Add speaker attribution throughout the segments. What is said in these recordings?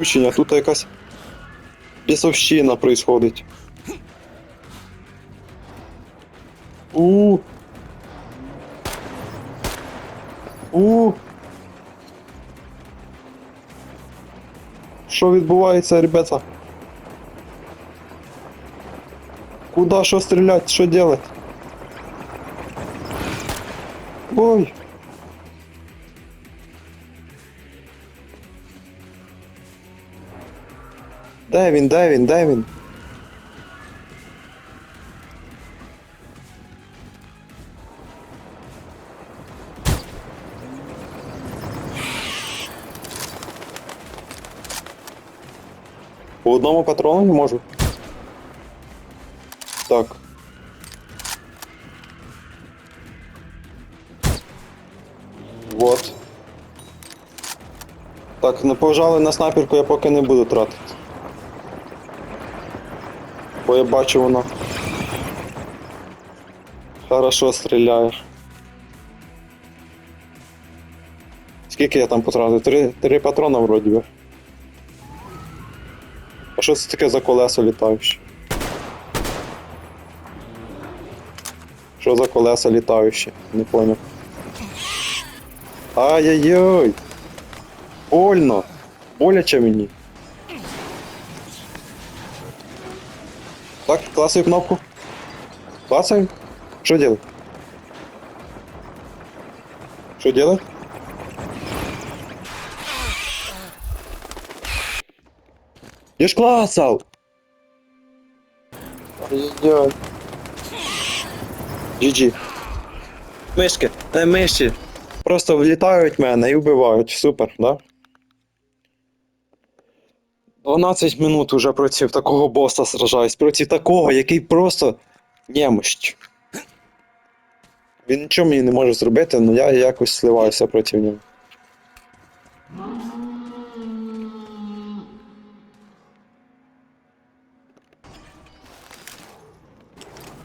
Speaker 1: Включення, тут якась бісовщина происходить. У. У. Що відбувається, ребята? Куда що стрілять? Що делать? Ой. Де він, де він, де він? По одному патрону не можу. Так. Вот. Так, ну пожалуй, на снайперку я поки не буду тратити. Бо я бачу вона. Хорошо стріляє. Скільки я там потратив? Три, три патрона вроді би. А що це таке за колесо літаюче? Що за колеса літаючі? Не понял. Ай-яй-яй! Больно! Боляче мені. Так, клацаю кнопку. Клацаю. Что делать? Что делать? Я ж! Ай-яй-яй. GG. Мишки, не миші. Просто влітають в мене і вбивають. Супер, да? 12 минут уже проти такого боса сражаюсь. Проти такого, який просто немощ. Він нічого мені не може зробити, але я якось сливаюся проти нього.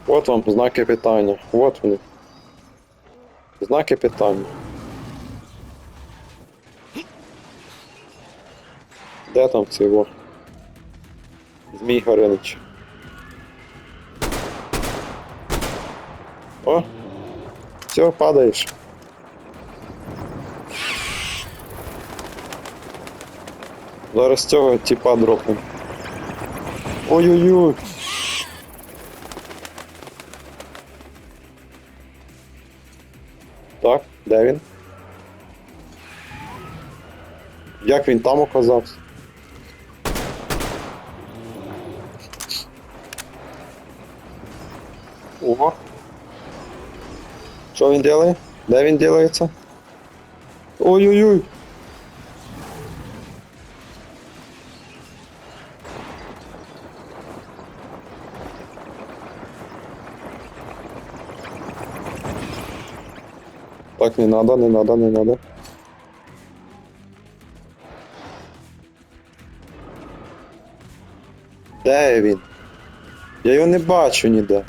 Speaker 1: От вам знаки питання. От вони. Знаки питання. Де там цього? Змій Горинич. О! Все, падаєш. Зараз цього типа дропнем. Ой-ой-ой! Так, де він? Як він там оказався? Що він делає? Де він делається? Ой-ой-ой. Так, не надо, не надо, не надо. Де він? Я його не бачу ніде.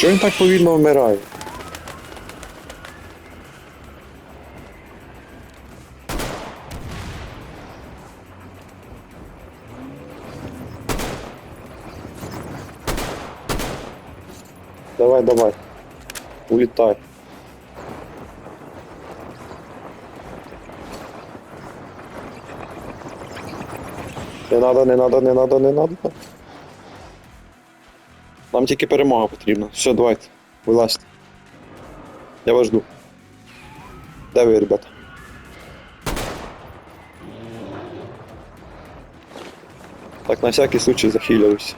Speaker 1: Чого він так повільно вмирає? Давай, давай. Улетай. Не надо, не надо, не надо, не надо. Нам тільки перемога потрібна. Все, давайте. Вилазьте. Я вас жду. Де ви, ребята? Так, на всякий случай захиляюсь.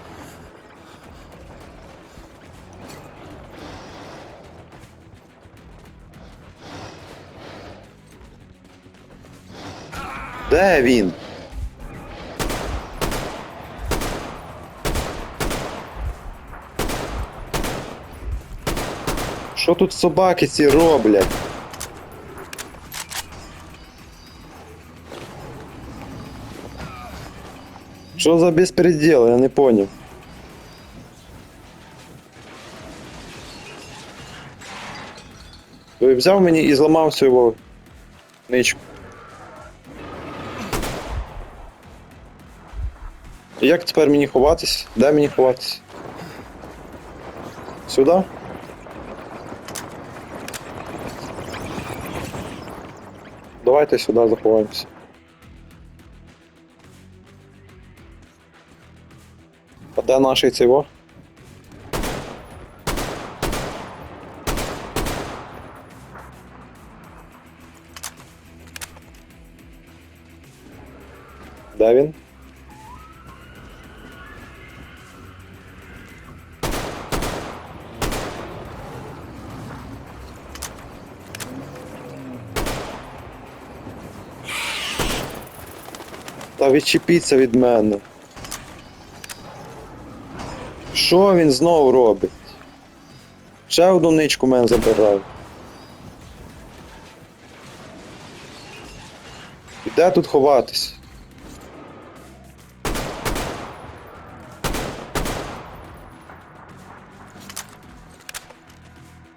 Speaker 1: Де він? Що тут собаки ці роблять? Що за безпредел, я не понял. Ой, Ой, взяв мені і зламав цю його ничку. І Як тепер мені ховатись? Де мені ховатись? Сюди? Давайте сюди заховаємося. А де наш цей во? Відчепіться від мене. Що він знову робить? Ще одну ничку мене забирає. І де тут ховатись?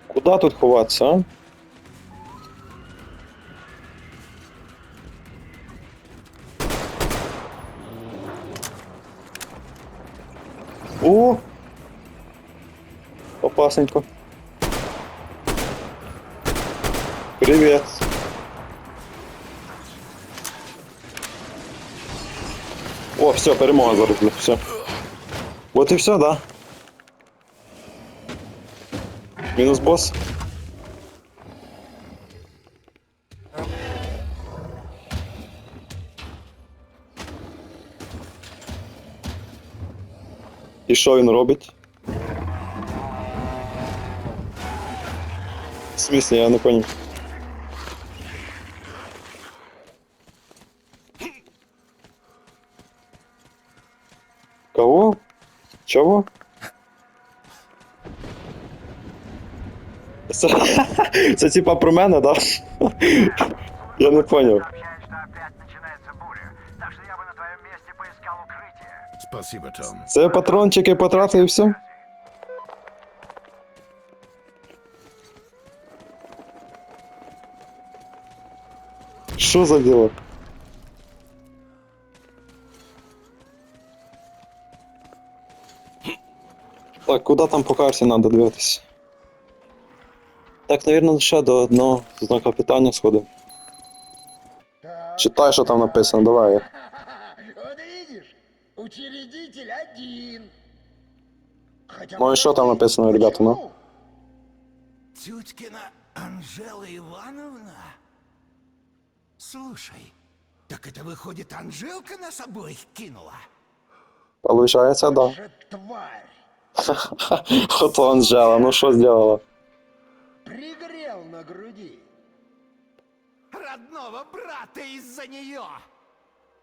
Speaker 1: Куда тут ховатися, а? О! Опасненько. Привет. О, все, перемога зараз, все. Вот і все, да. Мінус босс. І що він робить? В смысле, я не понял. Кого? Чого? Це, це типа про мене, да? Я не понял. Це патрончики потратив і все? Що за діло? Так, куди там по карті треба дивитися? Так, навірно, лише до одного знака питання сходив. Читай, що там написано, давай. Ну и что там написано, ребята, ну?
Speaker 2: Тюткина Анжела Ивановна? Слушай, так это выходит, Анжелка нас обоих кинула?
Speaker 1: Получається, да. Ото Анжела, ну що зробила?
Speaker 3: пригрел на груди.
Speaker 2: Родного брата из-за нее!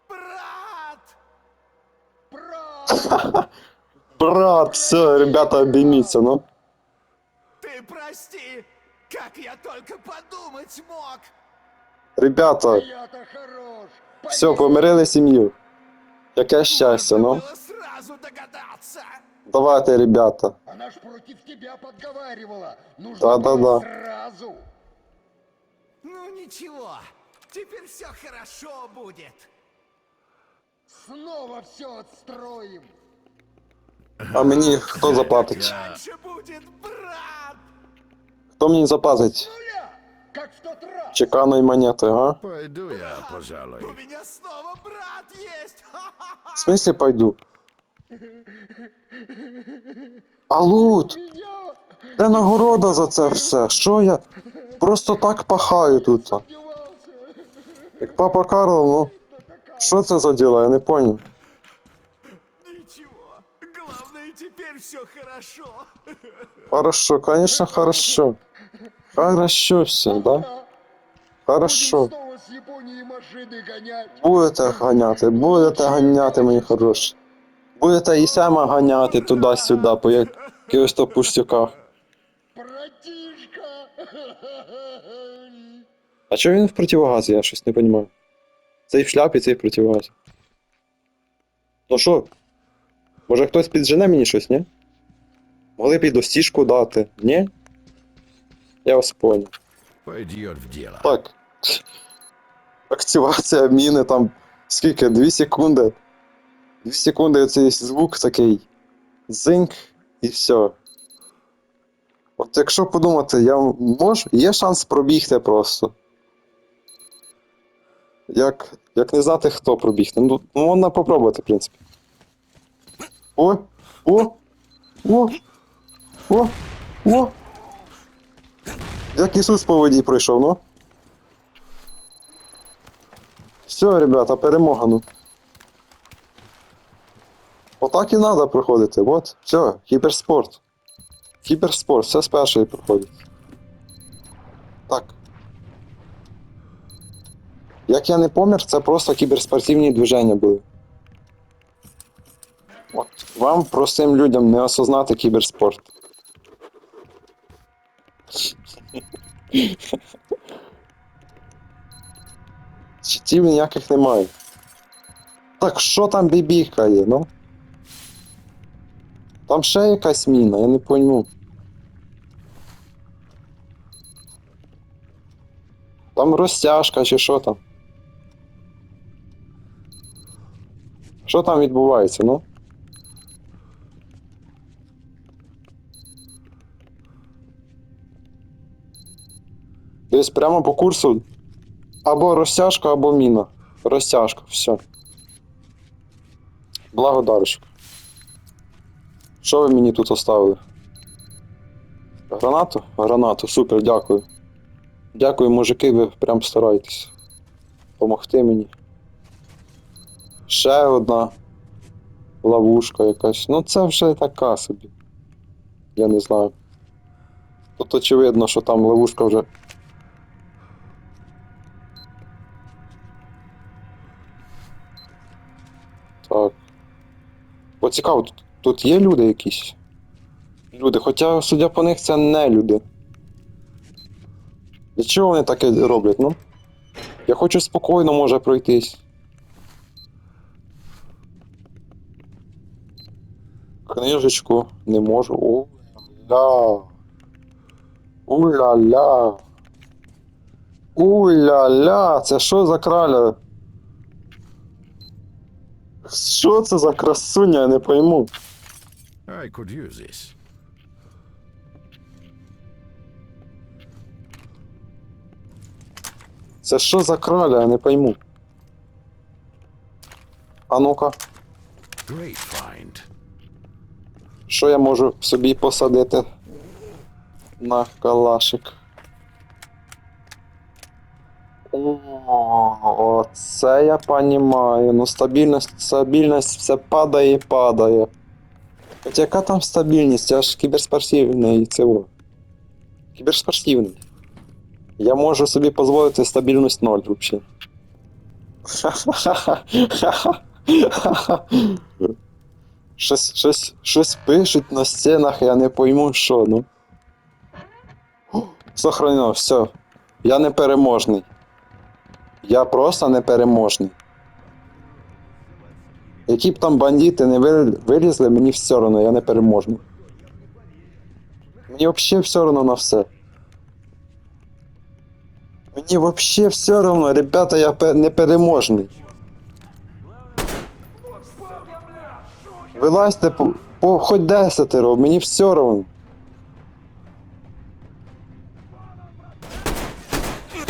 Speaker 2: Брат!
Speaker 3: Про...
Speaker 1: Брат, все, ребята, обійміться, ну.
Speaker 2: Ты прости, как я только подумать мог!
Speaker 1: Ребята,
Speaker 3: Я-то хорош.
Speaker 1: все,
Speaker 3: Пойди.
Speaker 1: помирили сім'ю. Яке щастя,
Speaker 2: Можно
Speaker 1: ну.
Speaker 2: было сразу догадаться!
Speaker 1: Давайте, ребята.
Speaker 3: Она ж против тебя подговаривала. Нужно
Speaker 1: Да-да-да.
Speaker 3: было сразу.
Speaker 2: Ну ничего, теперь все хорошо будет.
Speaker 3: Снова все отстроим.
Speaker 1: А мені хто заплатить? Хто мені заплатить?
Speaker 3: В.
Speaker 1: Чеканої монети, га?
Speaker 4: Пойду я,
Speaker 2: У
Speaker 4: пожалуй.
Speaker 2: меня снова брат есть!
Speaker 1: В смислі пойду? А лут? Де нагорода за це все? Що я? Просто так пахаю тут. Як папа Карло, ну. Що це за діло? Я не поняв.
Speaker 2: Все хорошо.
Speaker 1: Хорошо, конечно, хорошо. Хорошо все, да? Хорошо. Будете ганяти, будете ганяти, мої хороші. Будете і сама ганяти туди-сюди, по якихось то пустяках. А чого він в противогазі? Я щось не розумію. Цей в шляпі, цей в противогазі. Ну що? Може хтось піджене мені щось, ні? Могли б і достіжку дати, ні? Я вас понял.
Speaker 2: Пойдет в дело.
Speaker 1: Так. Активація міни там скільки? 2 секунди. 2 секунди оцей звук такий. Зинк і все. От якщо подумати, я можу, є шанс пробігти просто. Як, як не знати, хто пробігти. Ну, ну можна попробувати, в принципі. О! О! О! О! О! Як Ісус по воді пройшов, ну? Все, ребята, перемога, ну. Отак і треба проходити. От, все, кіберспорт. Кіберспорт, все з першої проходить. Так. Як я не помер, це просто кіберспортивні движення були. От, вам, простим людям, не осознати кіберспорт. Читів ніяких немає. Так що там бібікає, ну? Там ще якась міна, я не пойму. Там розтяжка чи що там? Що там відбувається, ну? Десь прямо по курсу або розтяжка, або міна. Розтяжка, все. Благодарочка. Що ви мені тут оставили? Гранату? Гранату, супер, дякую. Дякую, мужики, ви прям стараєтесь. Помогти мені. Ще одна ловушка якась. Ну це вже така собі. Я не знаю. Тут очевидно, що там ловушка вже. Цікаво, тут, тут є люди якісь? Люди, хоча, судя по них, це не люди. Для чого вони таке роблять, ну? Я хочу спокійно, може, пройтись. Книжечку не можу. У-ля. У-ля-ля. У-ля-ля. Це що за краля? Що це за красуня, я не пойму.
Speaker 2: I could use this.
Speaker 1: Це що за краля, я не пойму. А ну-ка,
Speaker 2: Great find.
Speaker 1: що я можу собі посадити на калашик? О, це я понімаю. Ну стабільність, стабільність все падає і падає. Хоча яка там стабільність? Я ж кіберспортивний цього. Кіберспортивний. Я можу собі дозволити стабільність 0 взагалі. Щось, щось, щось пишуть на стінах, я не пойму, що, ну. Сохранено, все. Я непереможний. Я просто непереможний. Які б там бандити не вилізли, мені все одно, я непереможний. Мені взагалі все одно на все. Мені вообще все равно, ребята, я пе- непереможний. Вилазьте по, по хоч десятеро, мені все равно.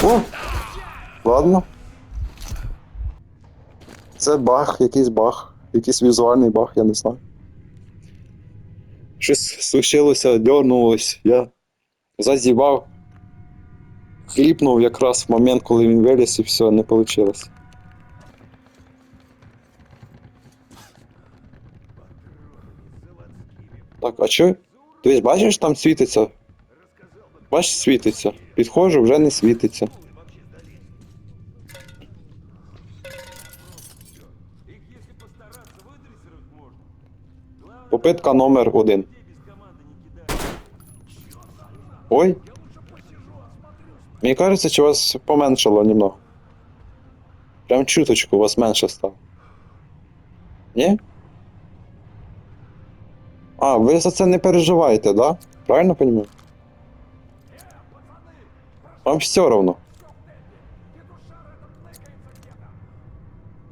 Speaker 1: О! Ладно. Це баг, якийсь баг, якийсь візуальний баг, я не знаю. Щось случилося, дернулось, я зазівав. Хліпнув якраз в момент, коли він виліз, і все, не вийшло. Так, а що? Ти бачиш, там світиться? Бачиш, світиться. Підходжу, вже не світиться. Попитка номер один. Ой. Мені кажется, чи вас поменшало немного. Прям чуточку у вас менше стало. Ні? А, ви за це не переживаєте, да? Правильно розумію? Вам все равно.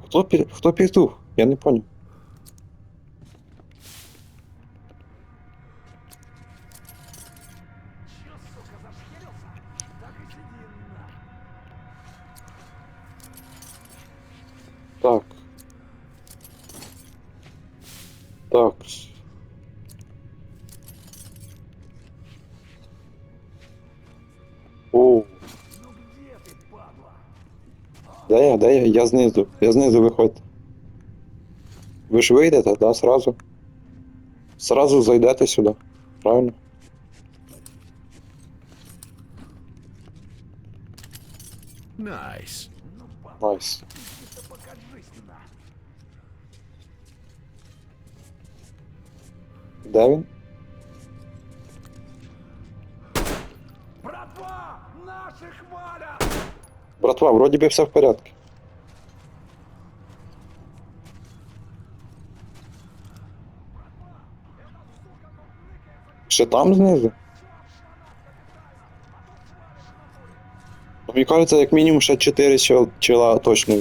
Speaker 1: Хто, пі- петух? Я не понял. Так. Оу. Де я, де я? Я знизу. Я знизу виходь. Ви ж вийдете, да, сразу? Сразу зайдете сюди. Правильно?
Speaker 2: Найс.
Speaker 1: Найс. Де він?
Speaker 2: Братва! Наших валят!
Speaker 1: Братва, вроді би все в порядку. Ще там знизу? Ну, Мені кажеться, як мінімум ще 4 чел- чела точно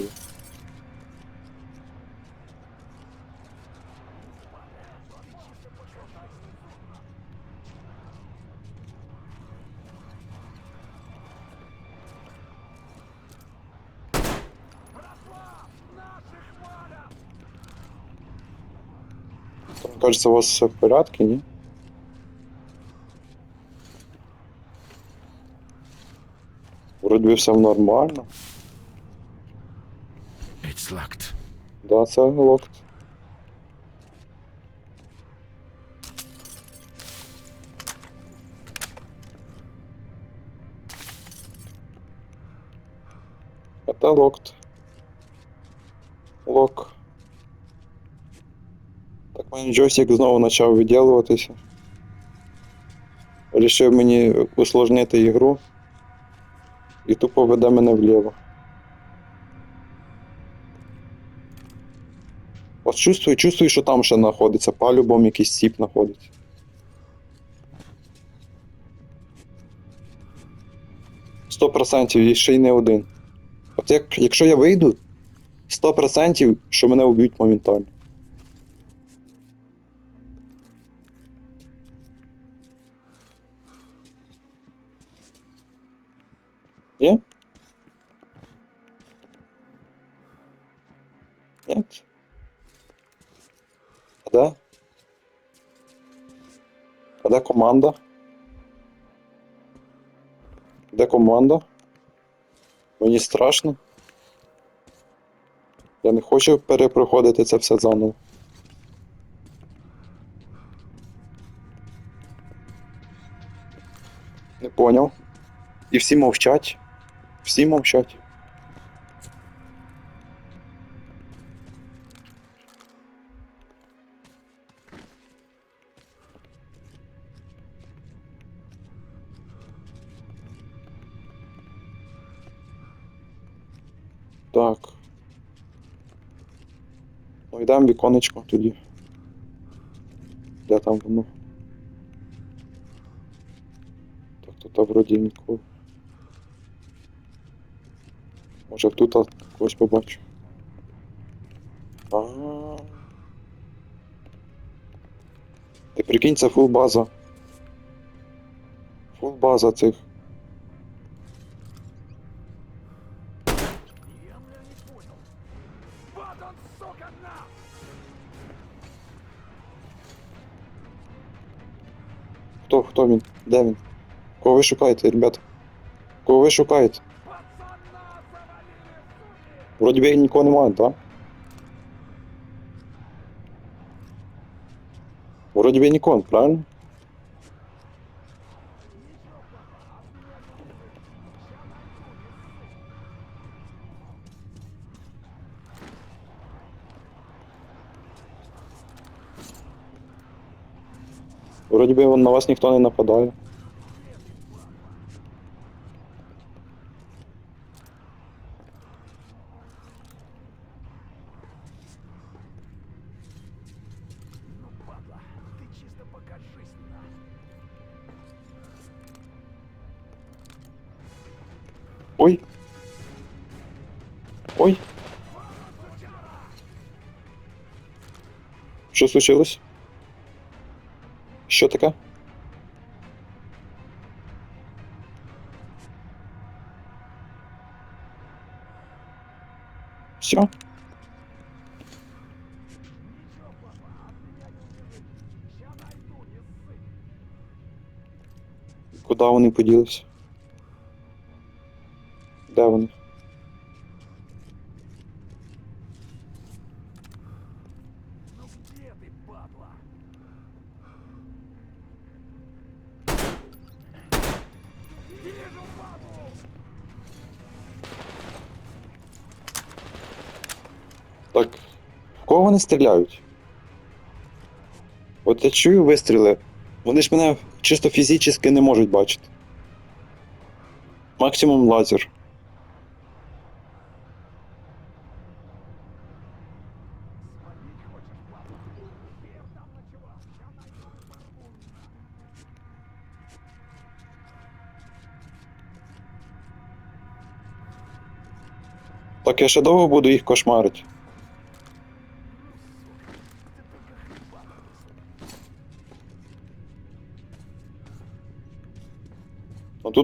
Speaker 1: Кажется, у вас все в порядке, ні? Вроді би все нормально.
Speaker 2: It's locked.
Speaker 1: Да, це локт. Это локт. Лок. Джойстик знову почав виділуватися. Рішив мені усложнити ігру. І тупо веде мене вліво. От чувствую, чувствую, що там ще знаходиться. По-любому якийсь сіп знаходиться. Сто процентів і ще й не один. От як, якщо я вийду, 100% що мене вб'ють моментально. Ні? Нет? А де? А де команда? Де команда? Мені страшно. Я не хочу перепроходити це все заново. Не поняв. І всі мовчать. Всі мовчать. Так. Ну йдемо в віконечко тоді. Де там воно? Так, тут а, вроді нікого. Може тут а, когось побачу. А. Ти прикинь, це фул база. Фул база цих. Хто, хто він? Де він? Кого ви шукаєте, ребята? Кого ви шукаєте?
Speaker 2: Пацана завалили, суки!
Speaker 1: Вроді би нікого немає, так? Вроді би нікого, правильно? Вроді би на вас ніхто не нападає. Що случилось? Що таке? Все. Куди вони поділися? Стріляють? От я чую вистріли. Вони ж мене чисто фізично не можуть бачити. Максимум лазер. Так я ще довго буду їх кошмарити.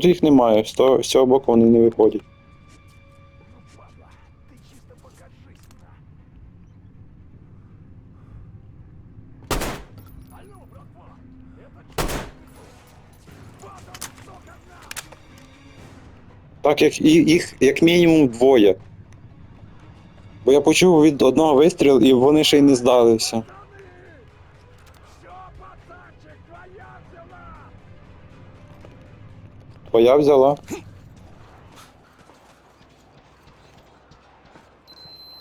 Speaker 1: Тут їх немає, з цього боку вони не виходять. Так, як і- їх як мінімум двоє. Бо я почув від одного вистріл і вони ще й не здалися. Твоя взяла?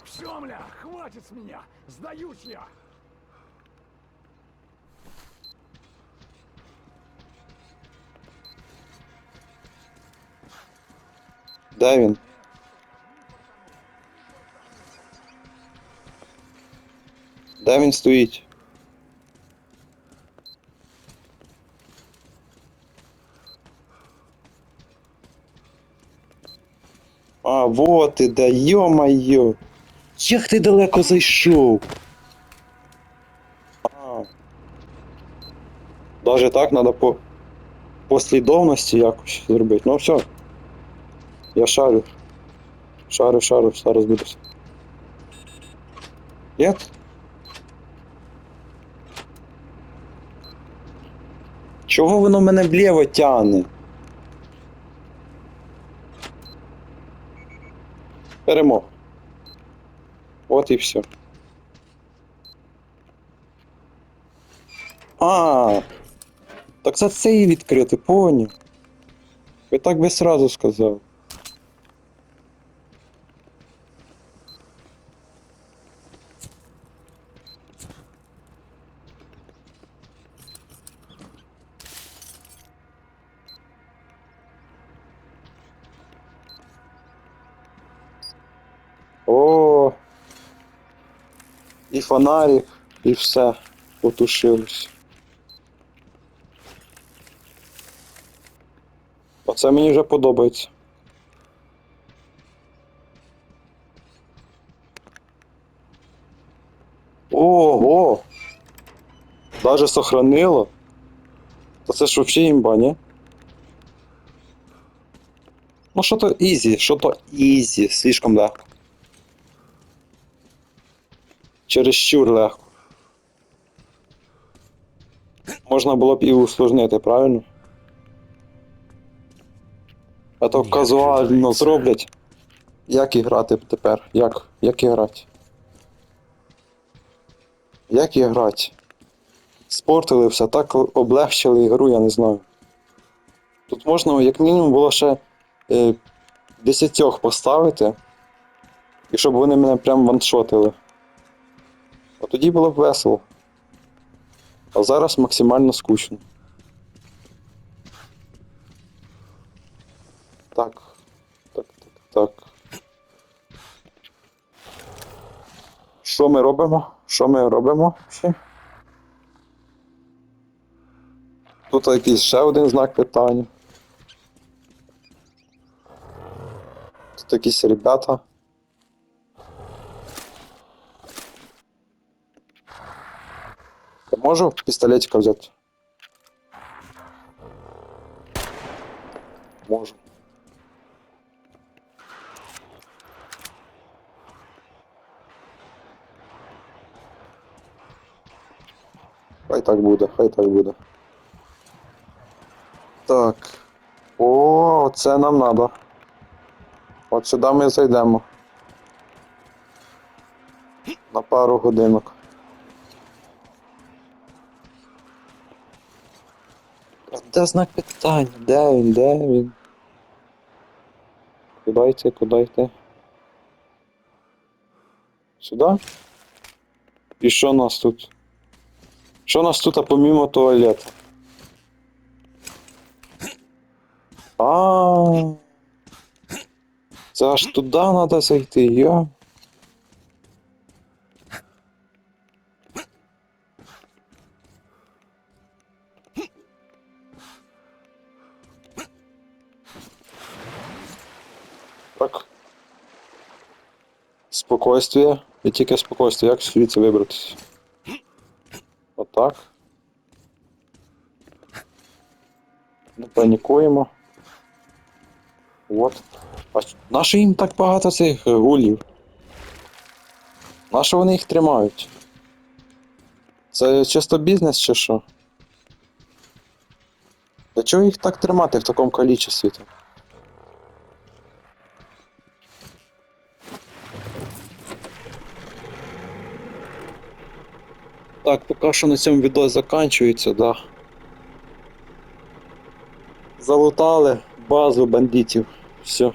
Speaker 2: Все, мля, хватит с меня! Сдаюсь я!
Speaker 1: Де він? Де він стоїть? А, вот ти де, йо-майо! Як ти далеко зайшов? А. Даже так треба по послідовності якось зробити. Ну все. Я шарю. Шарю, шарю, зараз буду. Нет? Чого воно мене вліво тягне? Перемог. От і все. А, так це і відкрити, поняв. Ви так би сразу сказав. О, і фонарик, і все потушилось. Оце мені вже подобається. Ого! Даже сохранило. Та це ж вообще імба, ні? Ну що то ізі, що то ізі, слишком легко. Чересчур легко. Можна було б і усложнити, правильно? А то казуально зроблять. Як і грати тепер? Як? Як і грати? Як і грати? Спортили все, так облегчили ігру, я не знаю. Тут можна, як мінімум, було ще е, десятьох поставити. І щоб вони мене прям ваншотили. А тоді було б весело. А зараз максимально скучно. Так. Так, так, так. Що ми робимо? Що ми робимо? Ще? Тут якийсь ще один знак питання. Тут якісь ребята. Можу пістолетика взяти? Можу. Хай так буде, хай так буде. Так. О, це нам надо. От сюди ми зайдемо. На пару годинок. А Де знак питання? Де він? Де він? Куди йти, куди йти? Сюди? І що у нас тут? Що нас тут, а помімо туалету? А. Це аж туди треба зайти, я. Так. Спокойствие. І тільки спокойствие. Як звідси вибратися? Отак. Не панікуємо. От. А нащо їм так багато цих е, гулів? Нащо вони їх тримають? Це чисто бізнес чи що? Для чого їх так тримати в такому кількості? Так, поки що на цьому відео закінчується, да. Залутали базу бандитів. Все.